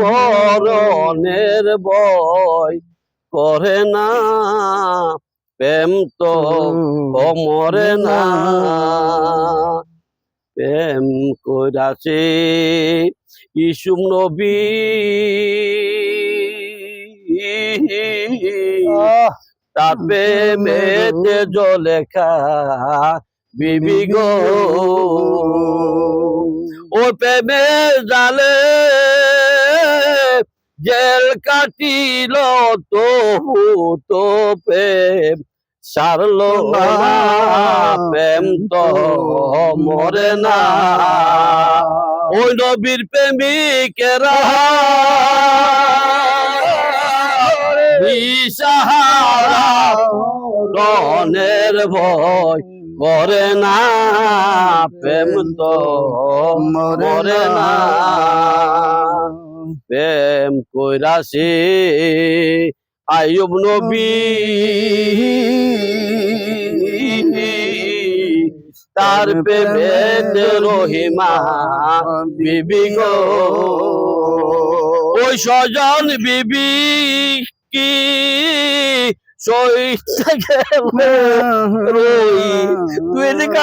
পরনের বয় করে না প্রেম তো কমরে না। প্রেম কইরাছে ইসুম নবী। তাপে মেতে জলেখা বিবি গো। ও প্রেমে জালে জেল কাটিল তো তো প্রেম সারলো না, প্রেম তো মরে না। ওই নবীর প্রেমিকেরা দিশাহারা ভয় করে না প্রেম তো মরে না। প্রেম কইরাছে আয়ুব নবী। তার প্রেমে রহিমা বিবি গো। ওই স্বজন বিবি কি সইতে গেলে রই তুই এদিকে